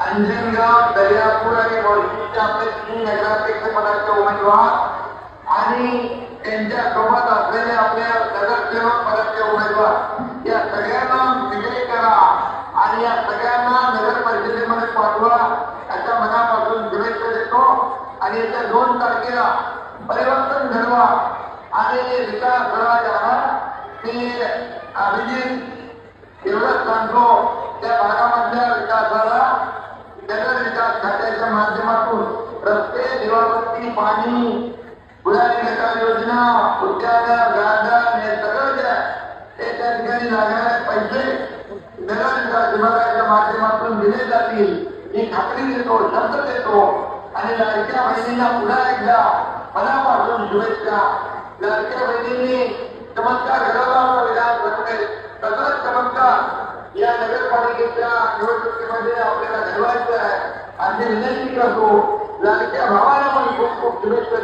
अंजनगाव दर्यापूर आणि मोर्शीच्या आपले तीन नगराध्यक्ष पदाचे उमेदवार आणि त्यांच्यासोबत असलेले आपल्या नगरसेवक पदाचे उमेदवार. या सगळ्यांना विजयी करा आणि या सगळ्यांना नगर परिषदेमध्ये पाठवा अशा मनापासून शुभेच्छा देतो. आणि याच्या दोन तारखेला परिवर्तन घडवा आणि विकास घडवा झाला मी अभिजित एवढंच सांगतो त्या भागामधल्या विकासाला विकास करून रस्ते दिवाबत्ती पाणी पुराणी गटार योजना उद्यान गार्डन हे सगळं जे आहे ते त्या ठिकाणी लागणारे पैसे नगर विकास विभागाच्या माध्यमातून दिले जातील. ही खात्री देतो शब्द देतो. आणि लाडक्या बहिणींना पुन्हा एकदा मनापासून शुभेच्छा. लाडक्या बहिणींनी चमत्कार घडवला विधान विधानसभेत तसाच चमत्कार. या नगरपालिकेच्या निवडणुकीमध्ये आपल्याला घडवायचं आहे. आणि विनंती करतो लाडक्या भावाला पण खूप खूप शुभेच्छा